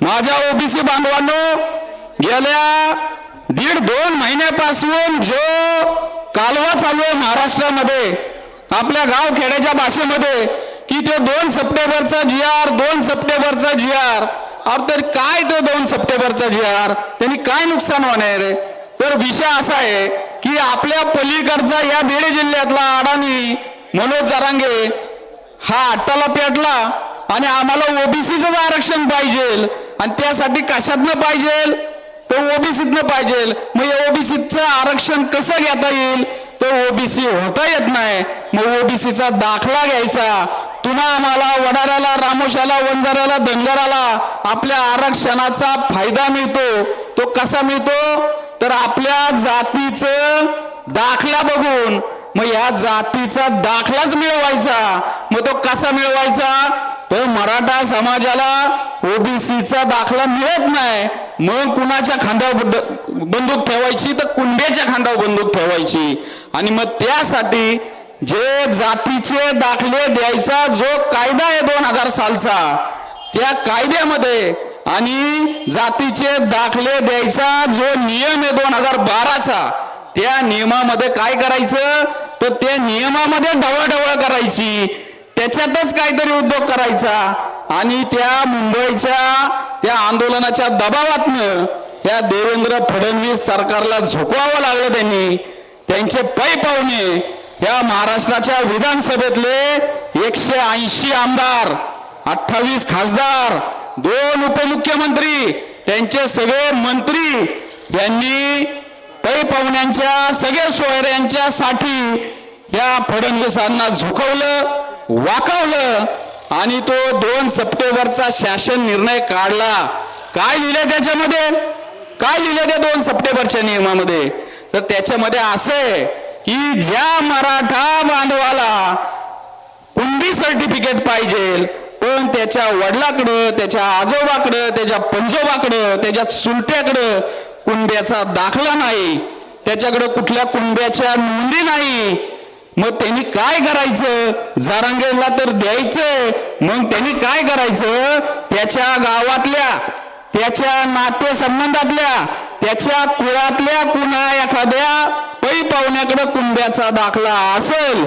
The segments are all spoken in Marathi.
माझ्या ओबीसी बांधवांनो गेल्या दीड दोन महिन्यापासून जो कालवा चालू आहे महाराष्ट्रामध्ये आपल्या गाव खेड्याच्या भाषेमध्ये की तो दोन सप्टेंबरचा जी आर दोन सप्टेंबरचा जी आर तर काय तो दोन सप्टेंबरचा जी आर त्यांनी काय नुकसान होणार आहे? तर विषय असा आहे की आपल्या पलीकडचा या बीड जिल्ह्यातला अडाणी मनोज जरांगे हा अट्टाला पेटला आणि आम्हाला ओबीसीच आरक्षण पाहिजे. आणि त्यासाठी कशातनं पाहिजे? तर ओबीसीतनं पाहिजे. मग या ओबीसीचं आरक्षण कसं घेता येईल? तर ओबीसी होता येत नाही. मग ओबीसीचा दाखला घ्यायचा. पुन्हा आम्हाला वडाऱ्याला रामोशाला वंजाऱ्याला धनगराला आपल्या आरक्षणाचा फायदा मिळतो. तो कसा मिळतो? तर आपल्या जातीचं दाखला बघून. मग या जातीचा दाखलाच मिळवायचा. मग तो कसा मिळवायचा? तर मराठा समाजाला ओबीसीचा दाखला मिळत नाही. मग कुणाच्या खांद्यावर बंदूक ठेवायची? तर कुंड्याच्या खांद्यावर बंदूक ठेवायची. आणि मग त्यासाठी जे जातीचे दाखले द्यायचा जो कायदा आहे दोन हजार सालचा त्या कायद्यामध्ये आणि जातीचे दाखले द्यायचा जो नियम आहे दोन हजार बाराचा त्या नियमामध्ये काय करायचं? तर त्या नियमामध्ये ढवळढवळ करायची. त्याच्यातच काहीतरी उद्योग करायचा. आणि त्या मुंबईच्या त्या आंदोलनाच्या दबावातनं या देवेंद्र फडणवीस सरकारला झुकवावं लागलं त्यांनी. त्यांचे पै पाहुणे या महाराष्ट्राच्या विधानसभेतले एकशे ऐंशी आमदार अठ्ठावीस खासदार दोन उपमुख्यमंत्री त्यांचे सगळे मंत्री यांनी पै पाहुण्यांच्या सगळ्या सोयऱ्यांच्या साठी या फडणवीसांना झुकवलं. वाकवलं आणि तो दोन सप्टेंबरचा शासन निर्णय काढला. काय लिहिलं त्याच्यामध्ये? काय लिहिलं त्या दोन सप्टेंबरच्या नियमामध्ये? तर त्याच्यामध्ये असे आहे की ज्या मराठा बांधवाला कुंडी सर्टिफिकेट पाहिजे पण त्याच्या वडिलाकडं त्याच्या आजोबाकडं त्याच्या पंजोबाकडं त्याच्या चुलट्याकडं कुंड्याचा दाखला नाही. त्याच्याकडं कुठल्या कुंड्याच्या नोंदी नाही. मग त्यांनी काय करायचं? जारांगेला तर द्यायचं मग त्यांनी काय करायचं? त्याच्या गावातल्या त्याच्या नातेसंबंधातल्या त्याच्या कुळातल्या कुणा एखाद्या पै पाहुण्याकडे कुंड्याचा दाखला असेल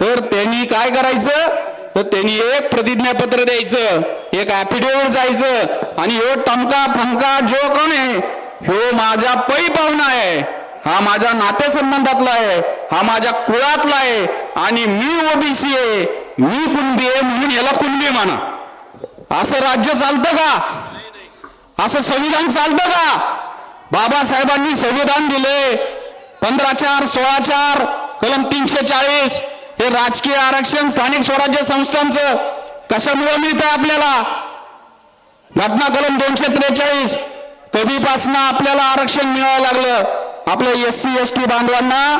तर त्यांनी काय करायचं? तर त्यांनी एक प्रतिज्ञापत्र द्यायचं एक ऍफिडेव्हिट जायचं आणि ह्यो टमका फमका जो कोण आहे ह्यो माझा पै पाहुणा आहे. हा माझ्या नातेसंबंधातला आहे. हा माझ्या कुळातला आहे आणि मी ओबीसी आहे. मी कुणबी आहे म्हणून याला कुणबी म्हणा असं राज्य चालतं का? असं संविधान चालतं का? बाबासाहेबांनी संविधान दिले. पंधरा चार सोळा चार कलम तीनशे चाळीस. हे राजकीय आरक्षण स्थानिक स्वराज्य संस्थांचं कशामुळे मिळतं आपल्याला? घटना कलम दोनशे त्रेचाळीस. कधीपासनं आपल्याला आरक्षण मिळावं लागलं? आपल्या एस सी एस टी बांधवांना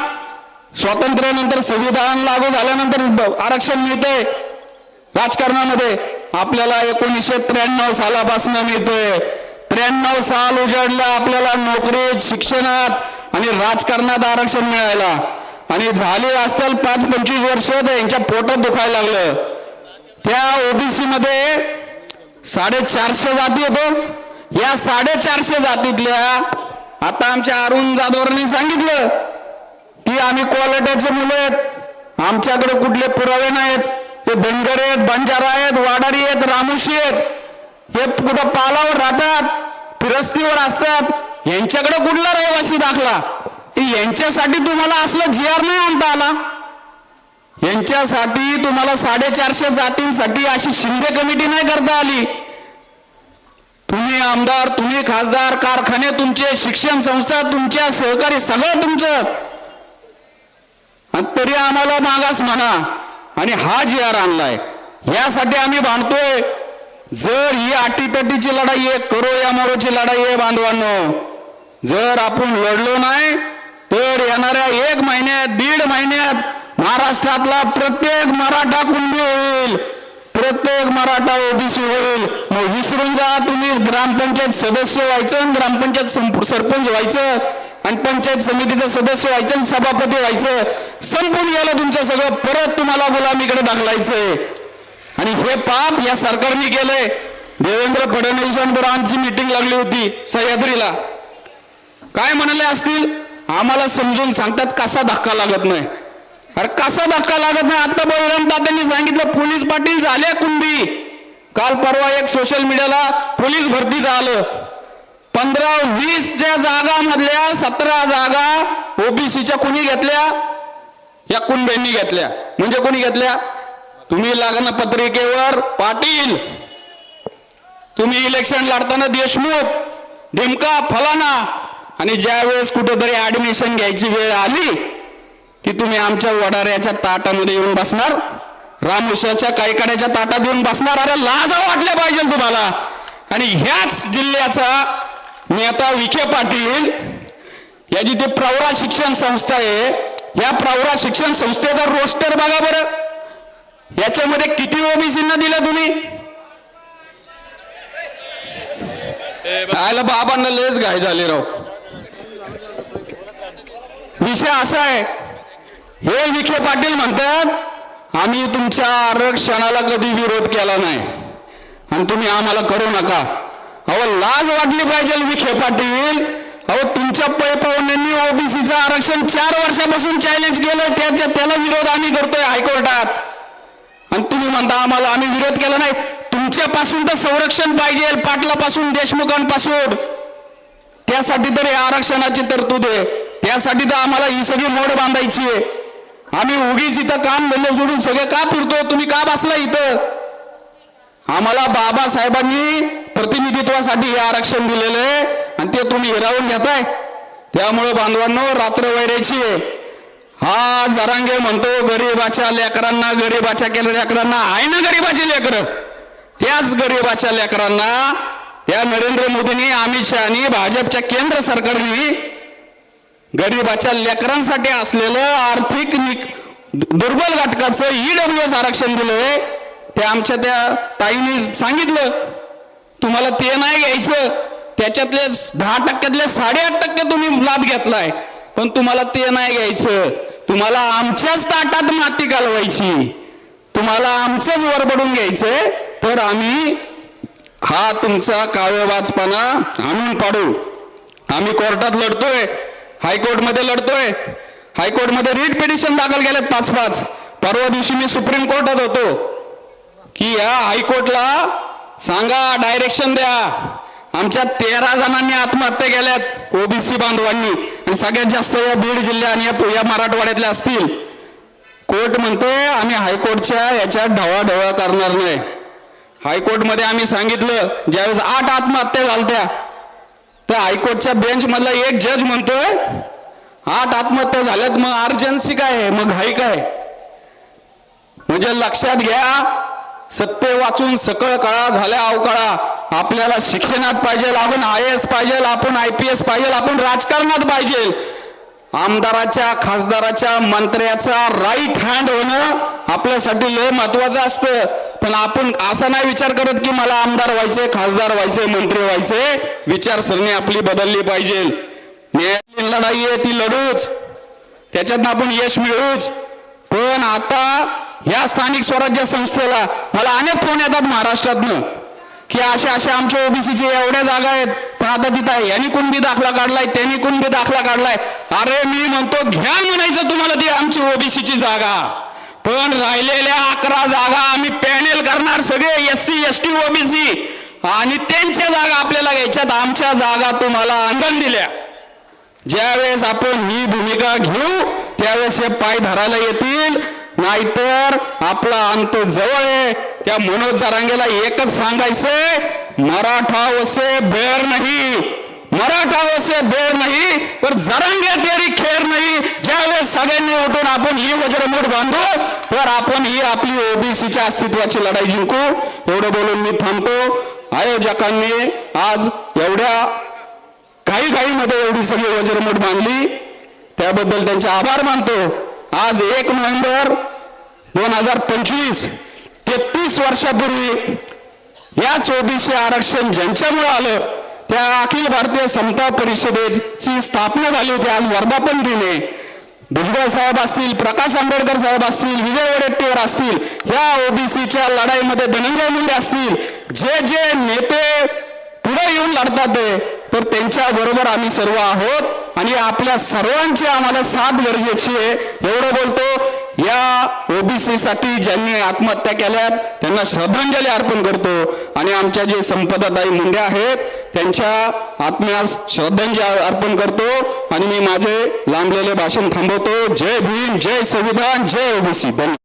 स्वातंत्र्यानंतर संविधान लागू झाल्यानंतर आरक्षण मिळते राजकारणामध्ये आपल्याला एकोणीसशे त्र्याण्णव सालापासून मिळतोय. त्र्याण्णव साल उजाडला आपल्याला नोकरीत शिक्षणात आणि राजकारणात आरक्षण मिळायला. आणि झाले असेल पाच पंचवीस वर्ष तर यांच्या पोटात दुखायला लागलं. त्या ओबीसी मध्ये साडेचारशे जाती होतो. या साडेचारशे जातीतल्या आता आमच्या अरुण जाधवरांनी सांगितलं की आम्ही क्वालिटीचे मुलं आहेत. आमच्याकडे कुठले पुरावे नाहीत. हे बनगर आहेत बंजारा आहेत वाडारी आहेत रामुशी आहेत. हे कुठं पालावर राहतात फिरस्तीवर असतात. यांच्याकडे कुठला रहिवासी दाखला? यांच्यासाठी तुम्हाला असलं जी आर नाही आणता आला. यांच्यासाठी तुम्हाला साडेचारशे जातींसाठी अशी शिंदे कमिटी नाही करता आली. तुम्ही आमदार तुम्ही खासदार कारखाने तुमचे शिक्षण संस्था तुमच्या सहकारी सगळं तुमचं. आणि तरी आम्हाला मागास म्हणा. आणि हा जी आर आणलाय. यासाठी आम्ही बांधतोय. जर ही अटीतटीची लढाई आहे करो या मरोची लढाई आहे बांधवांनो. जर आपण लढलो नाही तर येणाऱ्या एक महिन्यात दीड महिन्यात महाराष्ट्रातला प्रत्येक मराठा कुंभी होईल. प्रत्येक मराठा ओबीसी होईल. मग विसरून जा तुम्ही ग्रामपंचायत सदस्य व्हायचं आणि ग्रामपंचायत संप- सरपंच व्हायचं. आणि पंचायत समितीचं सदस्य व्हायचं आणि सभापती व्हायचं. संपून गेलं तुमचं सगळं परत तुम्हाला गुलामीकडे ढकलायचंय आणि हे पाप या सरकारने केलंय. देवेंद्र फडणवीसांबरोबरांची मीटिंग लागली होती सह्याद्रीला. काय म्हणाले असतील? आम्हाला समजून सांगतात कसा धक्का लागत नाही. अरे कसा धक्का लागत नाही? आता बळीराम तात्यांनी सांगितलं पोलीस पाटील झाले कुंभी काल परवा एक सोशल मीडियाला पोलीस भरतीचं आलं पंधरा वीसच्या जागा मधल्या सतरा जागा ओबीसीच्या कुणी घेतल्या? या कुणब्यांनी घेतल्या. म्हणजे कोणी घेतल्या? तुम्ही लागण पत्रिकेवर पाटील. तुम्ही इलेक्शन लढताना देशमुख ढिमका फलाना. आणि ज्या वेळेस कुठेतरी ऍडमिशन घ्यायची वेळ आली की तुम्ही आमच्या वडाऱ्याच्या ताटामध्ये येऊन बसणार. रामुशाच्या कायकड्याच्या ताटात येऊन बसणार. अरे लाजा वाटल्या पाहिजे तुम्हाला. आणि ह्याच जिल्ह्याचा नेता विखे पाटील याची ते प्रवरा शिक्षण संस्था आहे. या प्रवरा शिक्षण संस्थेचा रोस्टर बघा बरं. याच्यामध्ये किती ओबीसींना दिलं तुम्ही? आयला बाबांना लयच घाय झाले राव. विषय असा आहे. हे विखे पाटील म्हणतात आम्ही तुमच्या आरक्षणाला कधी विरोध केला नाही. आणि तुम्ही आम्हाला करू नका. अहो लाज वाटली पाहिजे विखे पाटील. अहो तुमच्या पै पाहुण्यांनी ओबीसीचं आरक्षण चार वर्षापासून चॅलेंज केलं त्याच्या त्याला विरोध आम्ही करतोय हायकोर्टात. आणि तुम्ही म्हणता आम्हाला आम्ही विरोध केला नाही. तुमच्यापासून तर संरक्षण पाहिजे पाटलापासून देशमुखांपासून. त्यासाठी तर या आरक्षणाची तरतूद आहे. त्यासाठी तर आम्हाला ही सगळी मोड बांधायची आहे. आम्ही उगीच इथं काम धंदे सोडून सगळे का फिरतो तुम्ही का बसला इथं? आम्हाला बाबासाहेबांनी प्रतिनिधित्वासाठी हे आरक्षण दिलेलं आहे आणि ते तुम्ही हिरावून घेताय. त्यामुळे बांधवांनो रात्र वैरायची आहे. हा जरांगे म्हणतो गरीबाच्या लेकरांना गरीबाच्या केल्या लेकरांना आहे ना गरीबाची लेकरं? त्याच गरीबाच्या लेकरांना या नरेंद्र मोदींनी अमित शहानी भाजपच्या केंद्र सरकारने गरीबाच्या लेकरांसाठी असलेलं आर्थिक निक- दुर्बल घटकाचं ईडब्ल्यू एस आरक्षण दिलंय. ते आमच्या त्या ताईने सांगितलं. तुम्हाला ते नाही घ्यायचं. त्याच्यातले दहा टक्क्यातले साडेआठ टक्के तुम्ही लाभ घेतलाय. पण तुम्हाला ते नाही घ्यायचं. तुम्हाला आमच्याच ताटात माती घालवायची. तुम्हाला आमचंच वरबडून घ्यायचंय. तर आम्ही हा तुमचा काव्यवाचपणा आणून पाडू. आम्ही कोर्टात लढतोय. हायकोर्टमध्ये लढतोय. हायकोर्टमध्ये रिट पिटिशन दाखल केलेत पाच पाच परवा दिवशी मी सुप्रीम कोर्टात होतो. की या हायकोर्टला सांगा डायरेक्शन द्या. आमच्या तेरा जणांनी आत्महत्या केल्यात ओबीसी बांधवांनी. आणि सगळ्यात जास्त या बीड जिल्ह्या आणि या- या मराठवाड्यातल्या असतील. कोर्ट म्हणतोय आम्ही हायकोर्टच्या याच्यात ढवाढवळ करणार नाही. हायकोर्टमध्ये आम्ही सांगितलं ज्यावेळेस आठ आत्महत्या झालत्या तर हायकोर्टच्या बेंच मधला एक जज म्हणतोय आठ आत्महत्या झाल्यात मग अर्जन्सी काय आहे? मग घाई काय म्हणजे लक्षात घ्या सत्य वाचून सकळ कळा झाल्या अवकाळा. आपल्याला शिक्षणात पाहिजे आपण आय एस पाहिजे आपण आय पी एस पाहिजे आपण राजकारणात पाहिजे. आमदाराच्या खासदाराच्या मंत्र्याचा राईट हँड होणं आपल्यासाठी लय महत्वाचं असतं. पण आपण असा नाही विचार करत की मला आमदार व्हायचे खासदार व्हायचे मंत्री व्हायचे. विचारसरणी आपली बदलली पाहिजे. न्यायालयीन लढाई आहे ती लढूच. त्याच्यातनं आपण यश मिळूच. पण आता ह्या स्थानिक स्वराज्य संस्थेला मला अनेक फोन येतात महाराष्ट्रातनं की अशा अशा आमच्या ओबीसीचे एवढ्या जागा आहेत पण आता तिथं आहे. यांनी कुणबी दाखला काढलाय त्यांनी कुणबी दाखला काढलाय? अरे मी म्हणतो घ्या म्हणायचं तुम्हाला ती आमची ओबीसीची जागा. पण राहिलेल्या अकरा जागा आम्ही पॅनेल करणार सगळे S C S T OBC आणि त्यांच्या जागा आपल्याला घ्यायच्यात. आमच्या जागा तुम्हाला अंधन दिल्या. ज्यावेळेस आपण ही भूमिका घेऊ त्यावेळेस हे पाय धरायला येतील. नाहीतर आपला अंत जवळ आहे. त्या मनोज जरांगेला एकच सांगायचंय मराठा वसे बेर नाही. मराठा वसे बेर नाही तर जरांगे तेरी खेर नाही. ज्यावेळेस सगळ्यांनी उठून आपण ही वज्रमूठ बांधू तर आपण ही आपली ओबीसीच्या अस्तित्वाची लढाई जिंकू. एवढं बोलून मी थांबतो. आयोजकांनी आज एवढ्या काही काही मध्ये एवढी सगळी वज्रमूठ बांधली. त्याबद्दल त्यांचे आभार मानतो. आज एक नोव्हेंबर दोन हजार पंचवीस तेहतीस वर्षापूर्वी याच ओबीसी आरक्षण ज्यांच्यामुळे आलं त्या अखिल भारतीय समता परिषदेची स्थापना झाली होती आज वर्धापन दिने भुजबळ साहेब असतील प्रकाश आंबेडकर साहेब असतील विजय वडेट्टीवार असतील या ओबीसीच्या लढाईमध्ये धनंजय मुंडे असतील जे जे नेते पुढे येऊन लढतात ते तर त्यांच्या बरोबर आम्ही सर्व आहोत. आणि आपल्या सर्वांची आम्हाला साथ गरजेची आहे. एवढं बोलतो या ओबीसी साठी ज्यांनी आत्महत्या केल्यात त्यांना श्रद्धांजली अर्पण करतो. आणि आमच्या जे संपदाताई मुंडे आहेत त्यांच्या आत्म्यास श्रद्धांजली अर्पण करतो. आणि मी माझे लांबलेले भाषण थांबवतो. जय भीम जय संविधान जय ओबीसी. धन्यवाद.